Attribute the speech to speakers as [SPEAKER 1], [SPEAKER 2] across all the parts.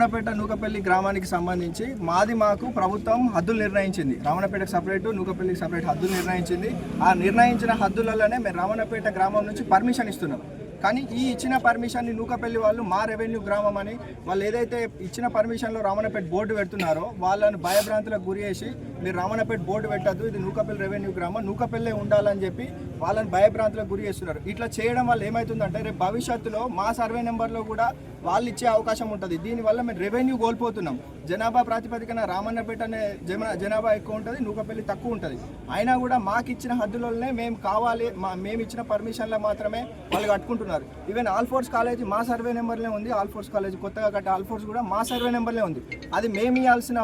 [SPEAKER 1] రామణపేట నూకపల్లి గ్రామానికి సంబంధించి మాది మాకు ప్రభుత్వం హద్దులు నిర్ణయించింది. రామణపేటకు సపరేట్ నూకపల్లికి సపరేట్ హద్దులు నిర్ణయించింది. ఆ నిర్ణయించిన హద్దులలోనే మేము రామణపేట గ్రామం నుంచి పర్మిషన్ ఇస్తున్నాం. కానీ ఈ ఇచ్చిన పర్మిషన్ని నూకపల్లి వాళ్ళు మా రెవెన్యూ గ్రామం అని వాళ్ళు ఏదైతే ఇచ్చిన పర్మిషన్లో రామణపేట బోర్డు పెడుతున్నారో వాళ్ళని భయభ్రాంతులకు గురి చేసి మీరు రామణపేట బోర్డు పెట్టద్దు ఇది నూకపల్లి రెవెన్యూ గ్రామం నూకపల్లె ఉండాలని చెప్పి వాళ్ళని భయభ్రాంతులకు గురి చేస్తున్నారు. ఇట్లా చేయడం వల్ల ఏమవుతుందంటే రేపు భవిష్యత్తులో మా సర్వే నెంబర్లో కూడా వాళ్ళు ఇచ్చే అవకాశం ఉంటుంది. దీనివల్ల మేము రెవెన్యూ కోల్పోతున్నాం. జనాభా ప్రాతిపదికన రామన్నపేట అనే జనాభా ఎక్కువ ఉంటుంది నూకపల్లి తక్కువ ఉంటుంది. అయినా కూడా మాకు ఇచ్చిన హద్దులలోనే మేము కావాలి మా మేము ఇచ్చిన పర్మిషన్లో మాత్రమే వాళ్ళు కట్టుకుంటున్నారు. ఈవెన్ ఆల్ఫోర్స్ కాలేజ్ మా సర్వే నెంబర్లే ఉంది ఆల్ఫోర్స్ కాలేజ్ కొత్తగా కట్టే ఆల్ఫోర్స్ కూడా మా సర్వే నెంబర్లే ఉంది. అది మేము ఇవ్వాల్సిన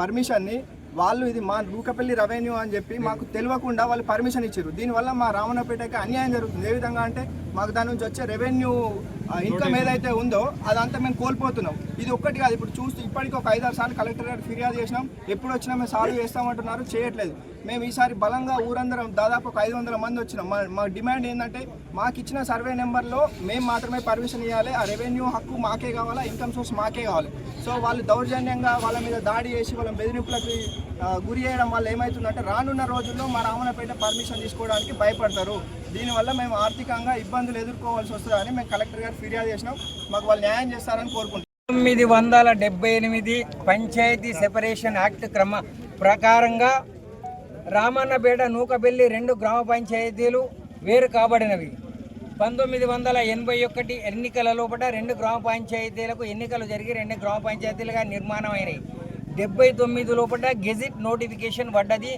[SPEAKER 1] పర్మిషన్ని వాళ్ళు ఇది మా నూకపల్లి రెవెన్యూ అని చెప్పి మాకు తెలియకుండా వాళ్ళు పర్మిషన్ ఇచ్చారు. దీనివల్ల మా రామన్నపేటకి అన్యాయం జరుగుతుంది. ఏ విధంగా అంటే మాకు దాని నుంచి వచ్చే రెవెన్యూ ఇన్కమ్ ఏదైతే ఉందో అదంతా మేము కోల్పోతున్నాం. ఇది ఒక్కటి కాదు ఇప్పుడు చూస్తూ ఇప్పటికి ఒక ఐదారు సార్లు కలెక్టర్ గారు ఫిర్యాదు చేసినాం. ఎప్పుడు వచ్చినా మేము సాల్వ్ చేస్తామంటున్నారు చేయట్లేదు. మేము ఈసారి బలంగా ఊరందరం దాదాపు ఒక ఐదు వందల మంది వచ్చినాం. మా మా డిమాండ్ ఏంటంటే మాకు ఇచ్చిన సర్వే నెంబర్లో మేము మాత్రమే పర్మిషన్ ఇవ్వాలి ఆ రెవెన్యూ హక్కు మాకే కావాలా ఇన్కమ్ సోర్స్ మాకే కావాలి. సో వాళ్ళు దౌర్జన్యంగా వాళ్ళ మీద దాడి చేసి వాళ్ళ బెదిరింపులకి గురి చేయడం వల్ల ఏమవుతుందంటే రానున్న రోజుల్లో మా రామన్నపేట పర్మిషన్ తీసుకోవడానికి భయపడతారు. దీనివల్ల మేము ఆర్థికంగా ఇబ్బందులు ఎదుర్కోవాల్సి వస్తుందని మేము కలెక్టర్ గారు ఫిర్యాదు చేసినాం. మాకు వాళ్ళు న్యాయం చేస్తారని కోరుకుంటున్నాం.
[SPEAKER 2] తొమ్మిది వందల డెబ్బై ఎనిమిది పంచాయతీ సెపరేషన్ యాక్ట్ క్రమ ప్రకారంగా రామన్నపేట నూకబెల్లి రెండు గ్రామ పంచాయతీలు వేరు కాబడినవి. పంతొమ్మిది వందల ఎనభై ఒకటి ఎన్నికల లోపల రెండు గ్రామ పంచాయతీలకు ఎన్నికలు జరిగి రెండు గ్రామ పంచాయతీలుగా నిర్మాణం డెబ్బై తొమ్మిది లోపల గెజిట్ నోటిఫికేషన్ పడ్డది.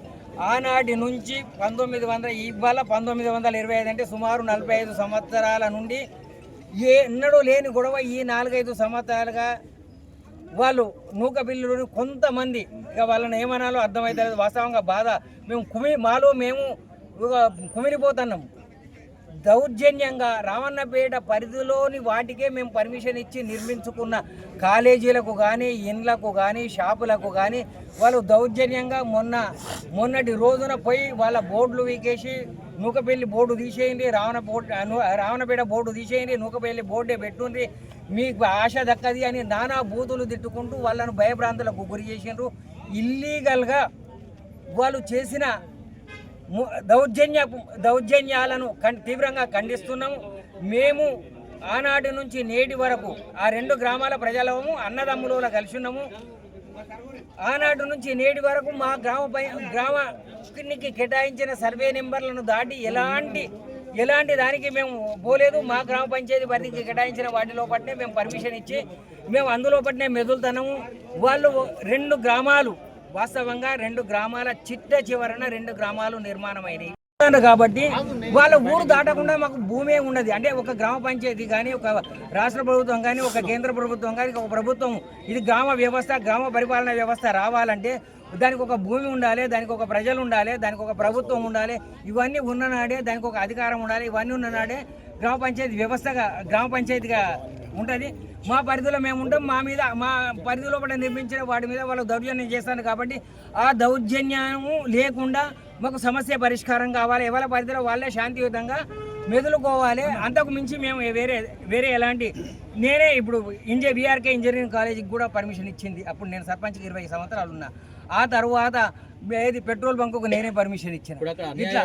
[SPEAKER 2] ఆనాటి నుంచి పంతొమ్మిది వందల ఇవాళ పంతొమ్మిది వందల ఇరవై ఐదు అంటే సుమారు నలభై ఐదు సంవత్సరాల నుండి ఏ ఎన్నడూ లేని గొడవ ఈ నాలుగైదు సంవత్సరాలుగా వాళ్ళు నూక బిల్లులు కొంతమంది ఇక వాళ్ళని ఏమనాలో అర్థమవుతలేదు వాస్తవంగా బాధ. మేము కుమి మాలో మేము కుమిలిపోతున్నాము దౌర్జన్యంగా రావణపేట పరిధిలోని వాటికే మేము పర్మిషన్ ఇచ్చి నిర్మించుకున్న కాలేజీలకు కానీ ఇండ్లకు కానీ షాపులకు కానీ వాళ్ళు దౌర్జన్యంగా మొన్న మొన్నటి రోజున పోయి వాళ్ళ బోర్డులు వీకేసి నూకపల్లి బోర్డు తీసేయండి రావణ బోర్డు రావణపేట బోర్డు తీసేయండి నూకపల్లి బోర్డే పెట్టుండ్రి. మీకు ఆశ దక్కది అని నానా బూతులు తిట్టుకుంటూ వాళ్ళను భయభ్రాంతులకు గురి చేసిండ్రు. ఇల్లీగల్గా వాళ్ళు చేసిన దౌర్జన్య దౌర్జన్యాలను కం తీవ్రంగా ఖండిస్తున్నాము. మేము ఆనాటి నుంచి నేటి వరకు ఆ రెండు గ్రామాల ప్రజలము అన్నదమ్ములు కలిసి ఉన్నాము ఆనాటి నుంచి నేటి వరకు మా గ్రామ గ్రామానికి కేటాయించిన సర్వే నెంబర్లను దాటి ఎలాంటి ఎలాంటి దానికి మేము పోలేదు. మా గ్రామ పంచాయతీ పరిధికి కేటాయించిన వాటిలో పట్టే మేము పర్మిషన్ ఇచ్చి మేము అందులో పట్టినే మెదులుతున్నాము. వాళ్ళు రెండు గ్రామాలు వాస్తవంగా రెండు గ్రామాల చిట్ట చివరన రెండు గ్రామాలు నిర్మాణమైనవి కాబట్టి వాళ్ళ ఊరు దాటకుండా మాకు భూమే ఉండదు. అంటే ఒక గ్రామ పంచాయతీ కానీ ఒక రాష్ట్ర ప్రభుత్వం కానీ ఒక కేంద్ర ప్రభుత్వం కానీ ఒక ప్రభుత్వం ఇది గ్రామ వ్యవస్థ గ్రామ పరిపాలన వ్యవస్థ రావాలంటే దానికి ఒక భూమి ఉండాలి దానికి ఒక ప్రజలు ఉండాలి దానికి ఒక ప్రభుత్వం ఉండాలి. ఇవన్నీ ఉన్ననాడే దానికి ఒక అధికారం ఉండాలి. ఇవన్నీ ఉన్ననాడే గ్రామ పంచాయతీ వ్యవస్థగా గ్రామ పంచాయతీగా ఉంటుంది. మా పరిధిలో మేము ఉంటాం. మా మీద మా పరిధిలో కూడా నిర్మించిన వాటి మీద వాళ్ళు దౌర్జన్యం చేస్తారు కాబట్టి ఆ దౌర్జన్యము లేకుండా మాకు సమస్య పరిష్కారం కావాలి. ఎవరి పరిధిలో వాళ్ళే శాంతియుతంగా మెదులుకోవాలి. అంతకు మించి మేము వేరే వేరే ఎలాంటి నేనే ఇప్పుడు ఇంజే బీఆర్కే ఇంజనీరింగ్ కాలేజీకి కూడా పర్మిషన్ ఇచ్చింది. అప్పుడు నేను సర్పంచ్కి ఇరవై సంవత్సరాలు ఉన్నా. ఆ తర్వాత ఏది పెట్రోల్ బంకుకు నేనే పర్మిషన్ ఇచ్చాను. ఇట్లా.